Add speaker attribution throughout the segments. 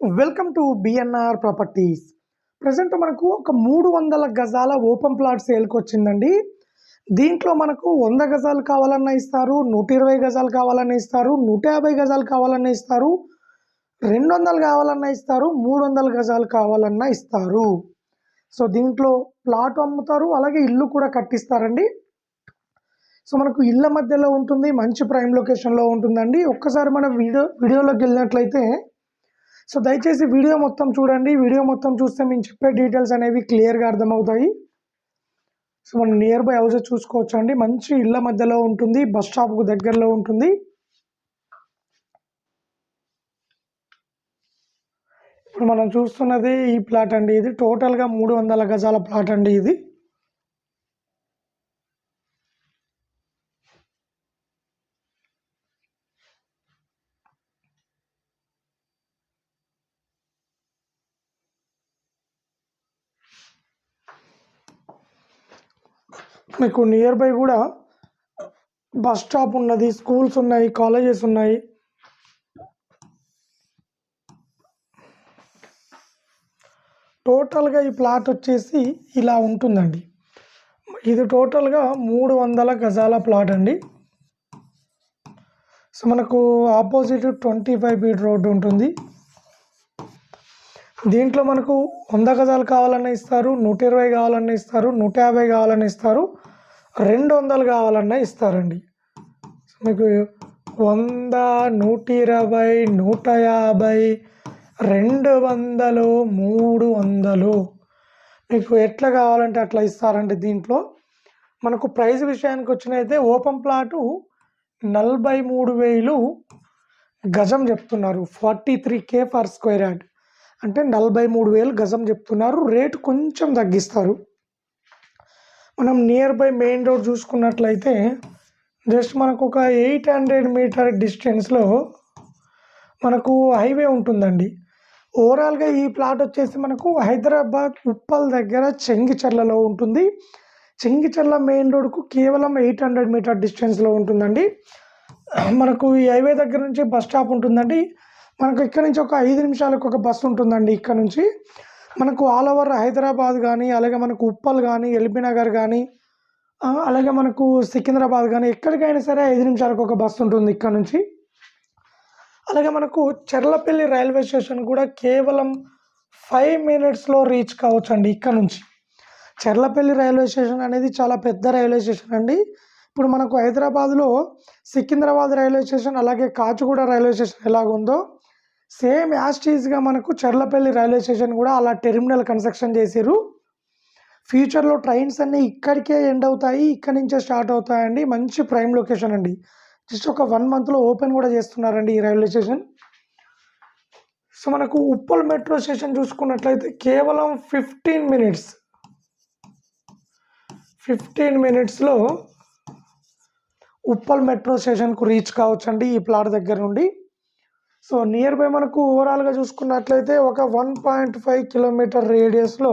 Speaker 1: Welcome to BNR properties present మనకు ఒక మూడు వందల గజాల ఓపెన్ ప్లాట్ సేల్కి వచ్చిందండి. దీంట్లో మనకు వంద గజాలు కావాలన్నా ఇస్తారు నూట ఇరవై గజాలు కావాలన్నా ఇస్తారు నూట యాభై గజాలు కావాలన్నా ఇస్తారు రెండు వందలు కావాలన్నా ఇస్తారు మూడు వందల గజాలు కావాలన్నా ఇస్తారు. సో దీంట్లో ప్లాట్ అమ్ముతారు అలాగే ఇల్లు కూడా కట్టిస్తారండి. సో మనకు ఇళ్ళ మధ్యలో ఉంటుంది మంచి ప్రైమ్ లొకేషన్లో ఉంటుందండి. ఒక్కసారి మన వీడియో వీడియోలోకి వెళ్ళినట్లయితే సో దయచేసి వీడియో మొత్తం చూడండి. వీడియో మొత్తం చూస్తే మేము చెప్పే డీటెయిల్స్ అనేవి క్లియర్గా అర్థమవుతాయి. సో మనం నియర్ బై హౌసెస్ చూసుకోవచ్చు అండి మంచి ఇళ్ళ మధ్యలో ఉంటుంది. బస్ స్టాప్కు దగ్గరలో ఉంటుంది. ఇప్పుడు మనం చూస్తున్నది ఈ ప్లాట్ అండి. ఇది టోటల్గా మూడు వందల గజాల ప్లాట్ అండి ఇది. మీకు నియర్ బై కూడా బస్ స్టాప్ ఉన్నది స్కూల్స్ ఉన్నాయి కాలేజెస్ ఉన్నాయి. టోటల్గా ఈ ప్లాట్ వచ్చేసి ఇలా ఉంటుందండి. ఇది టోటల్గా మూడు వందల గజాల ప్లాట్ అండి. సో మనకు opposite twenty five feet road ఉంటుంది. దీంట్లో మనకు వంద గజాలు కావాలన్నా ఇస్తారు నూట ఇరవై కావాలన్నా ఇస్తారు నూట యాభై కావాలన్నా ఇస్తారు రెండు వందలు కావాలన్నా ఇస్తారండి. మీకు వంద నూట ఇరవై నూట యాభై రెండు వందలు మూడు వందలు. మీకు ఎట్లా కావాలంటే అట్లా ఇస్తారండి దీంట్లో. మనకు ప్రైస్ విషయానికి వచ్చినైతే ఓపెన్ ప్లాటు నలభై మూడు వేలు గజం చెప్తున్నారు forty three K per square yard. అంటే నలభై మూడు వేలు గజం చెప్తున్నారు. రేటు కొంచెం తగ్గిస్తారు. మనం నియర్ బై మెయిన్ రోడ్ చూసుకున్నట్లయితే జస్ట్ మనకు ఒక ఎయిట్ హండ్రెడ్ మీటర్ డిస్టెన్స్లో మనకు హైవే ఉంటుందండి. ఓవరాల్గా ఈ ప్లాట్ వచ్చేసి మనకు హైదరాబాద్ ఉప్పల్ దగ్గర చెంగిచెర్లలో ఉంటుంది. చెంగిచెర్ల మెయిన్ రోడ్కు కేవలం ఎయిట్ హండ్రెడ్ మీటర్ డిస్టెన్స్లో ఉంటుందండి. మనకు ఈ హైవే దగ్గర నుంచి బస్ స్టాప్ ఉంటుందండి. మనకు ఇక్కడ నుంచి ఒక ఐదు నిమిషాలకు ఒక బస్సు ఉంటుందండి ఇక్కడ నుంచి. మనకు ఆల్ ఓవర్ హైదరాబాద్ కానీ అలాగే మనకు ఉప్పల్ కానీ ఎల్బీ నగర్ కానీ అలాగే మనకు సికింద్రాబాద్ కానీ ఎక్కడికైనా సరే ఐదు నిమిషాలకు ఒక బస్సు ఉంటుంది ఇక్కడ నుంచి. అలాగే మనకు చెర్లపల్లి రైల్వే స్టేషన్ కూడా కేవలం ఫైవ్ మినిట్స్లో రీచ్ కావచ్చు అండి ఇక్కడ నుంచి. చెర్లపల్లి రైల్వే స్టేషన్ అనేది చాలా పెద్ద రైల్వే స్టేషన్ అండి. ఇప్పుడు మనకు హైదరాబాద్లో సికింద్రాబాద్ రైల్వే స్టేషన్ అలాగే కాచిగూడ రైల్వే స్టేషన్ ఎలాగుందో సేమ్ యాస్టీస్గా మనకు చెర్లపల్లి రైల్వే స్టేషన్ కూడా అలా టెర్మినల్ కన్స్ట్రక్షన్ చేసిర్రు. ఫ్యూచర్లో ట్రైన్స్ అన్నీ ఇక్కడికే ఎండ్ అవుతాయి ఇక్కడి నుంచే స్టార్ట్ అవుతాయండి. మంచి ప్రైమ్ లొకేషన్ అండి. జస్ట్ ఒక వన్ మంత్లో ఓపెన్ కూడా చేస్తున్నారండి ఈ రైల్వే స్టేషన్. సో మనకు ఉప్పల్ మెట్రో స్టేషన్ చూసుకున్నట్లయితే కేవలం ఫిఫ్టీన్ మినిట్స్. ఫిఫ్టీన్ మినిట్స్లో ఉప్పల్ మెట్రో స్టేషన్కు రీచ్ కావచ్చండి ఈ ప్లాట్ దగ్గర నుండి. సో నియర్ బై మనకు ఓవరాల్గా చూసుకున్నట్లయితే ఒక వన్ పాయింట్ ఫైవ్ కిలోమీటర్ రేడియస్లో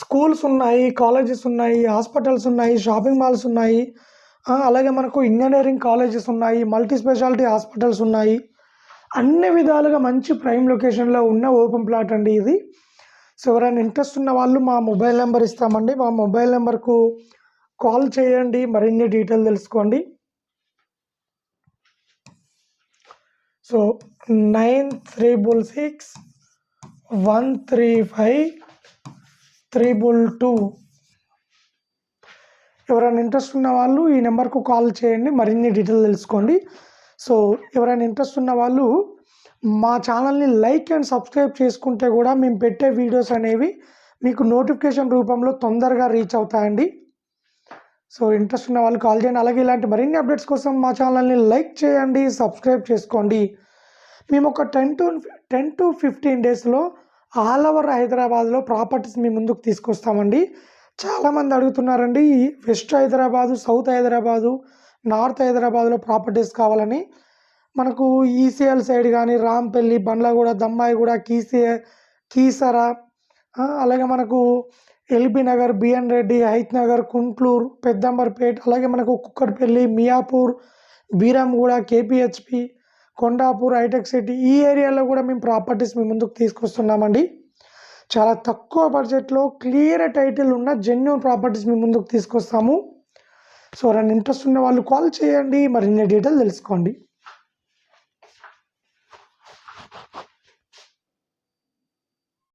Speaker 1: స్కూల్స్ ఉన్నాయి కాలేజెస్ ఉన్నాయి హాస్పిటల్స్ ఉన్నాయి షాపింగ్ మాల్స్ ఉన్నాయి. అలాగే మనకు ఇంజనీరింగ్ కాలేజెస్ ఉన్నాయి మల్టీ స్పెషాలిటీ హాస్పిటల్స్ ఉన్నాయి. అన్ని విధాలుగా మంచి ప్రైమ్ లొకేషన్లో ఉన్న ఓపెన్ ప్లాట్ అండి ఇది. సో ఎవరైనా ఇంట్రెస్ట్ ఉన్న వాళ్ళు మా మొబైల్ నెంబర్ ఇస్తామండి. మా మొబైల్ నెంబర్కు కాల్ చేయండి. మరిన్ని డీటెయిల్ తెలుసుకోండి. So nine triple six one three five triple two ఎవరైనా ఇంట్రెస్ట్ ఉన్న వాళ్ళు ఈ నెంబర్కు కాల్ చేయండి. మరిన్ని డీటెయిల్ తెలుసుకోండి. సో ఎవరైనా ఇంట్రెస్ట్ ఉన్న వాళ్ళు మా ఛానల్ని లైక్ అండ్ సబ్స్క్రైబ్ చేసుకుంటే కూడా మేము పెట్టే వీడియోస్ అనేవి మీకు నోటిఫికేషన్ రూపంలో తొందరగా రీచ్ అవుతాయండి. సో ఇంట్రెస్ట్ ఉన్న వాళ్ళు కాల్ చేయండి. అలాగే ఇలాంటి మరిన్ని అప్డేట్స్ కోసం మా ఛానల్ని లైక్ చేయండి సబ్స్క్రైబ్ చేసుకోండి. మేము ఒక ten to ten to fifteen డేస్లో ఆల్ ఓవర్ హైదరాబాద్లో ప్రాపర్టీస్ మీ ముందుకు తీసుకొస్తామండి. చాలామంది అడుగుతున్నారండి ఈ west Hyderabad south Hyderabad north హైదరాబాద్లో ప్రాపర్టీస్ కావాలని. మనకు ఈసీఎల్ సైడ్ కానీ రాంపల్లి బండ్లగూడ దమ్మాయిగూడ కీసీ కీసర అలాగే మనకు ఎల్బీ నగర్ బిఎన్ రెడ్డి హైత్ నగర్ కుంట్లూరు పెద్దంబర్పేట్ అలాగే మనకు Kukatpally Miyapur Beeramguda KPHB Kondapur hitech city ఈ ఏరియాలో కూడా మేము ప్రాపర్టీస్ మీ ముందుకు తీసుకొస్తున్నామండి. చాలా తక్కువ బడ్జెట్లో క్లియర్ టైటిల్ ఉన్న జెన్యున్ ప్రాపర్టీస్ మీ ముందుకు తీసుకొస్తాము. సో ఎవరైనా ఇంట్రెస్ట్ ఉన్న వాళ్ళు కాల్ చేయండి. మరిన్ని డీటెయిల్ తెలుసుకోండి.